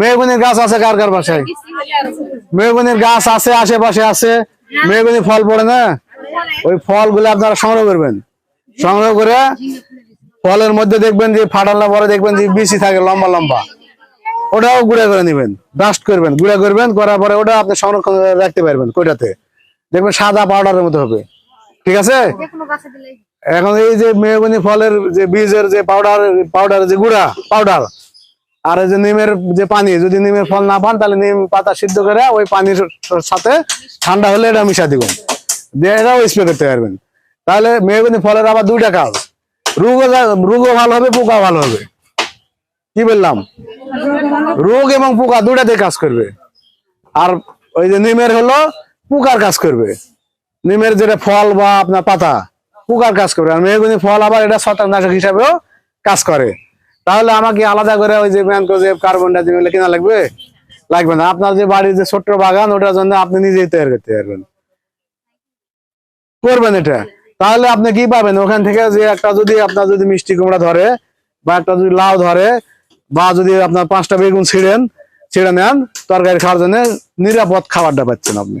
মেহগুনির গাছ আছে কার কার বাসায়? মেহগুনির গাছ আছে, আশেপাশে আছে। মেহগুনি ফল পড়ে না? ওই ফলগুলো আপনারা সংগ্রহ করবেন। সংগ্রহ করে ফলের মধ্যে দেখবেন যে ফাটাল্লা পরে দেখবেন যে বিচি থাকে, লম্বা লম্বা। ওটাও গুঁড়া করে নেবেন ডাস্ট করবেন, গুঁড়া করবেন, করার পরে ওটা আপনি সংরক্ষণ রাখতে পারবেন কইটাতে। দেখবেন সাদা পাউডারের মতো হবে। ঠিক আছে? এখন এই যে মেহগুনি ফলের যে বীজের যে পাউডার পাউডার যে গুঁড়া পাউডার আর যে নিমের যে পানি, যদি নিমের ফল না পান, তাহলে নিম পাতা সিদ্ধ করে ওই পানির সাথে ঠান্ডা হলে এটা মিশা দিবেন। দিয়ে এটাও স্প্রে করতে পারবেন। তাহলে মেহগুনি ফলের আবার দুইটা কাজ। রোগও যা- রোগও ভালো হবে পোকা ভালো হবে। কি বললাম? রোগ এবং পোকা দুটাতে কাজ করবে। আর ওই যে নিমের হলো পোকার কাজ করবে। নিমের যেটা ফল বা আপনার পাতা, পোকার কাজ করবে। আর মেহগুনি ফল আবার এটা ছত্রাকনাশক হিসাবেও কাজ করে। তাহলে আমাকে আলাদা করে ওই যে ম্যানকোজেব কার্বন ডাইঅক্সাইড কিনা লাগবে? লাগবে না। আপনার যে বাড়ির যে ছোট্ট বাগান, ওটার জন্য আপনি নিজেই তৈরি করতে পারবেন। করবেন এটা। তাহলে আপনি কি পাবেন? ওখান থেকে যে একটা যদি আপনার যদি মিষ্টি কুমড়া ধরে, বা একটা যদি লাউ ধরে, বা যদি আপনার পাঁচটা বেগুন ছিঁড়েন, ছিঁড়ে নেন, তরকারি খাওয়ার জন্য নিরাপদ খাবারটা পাচ্ছেন আপনি।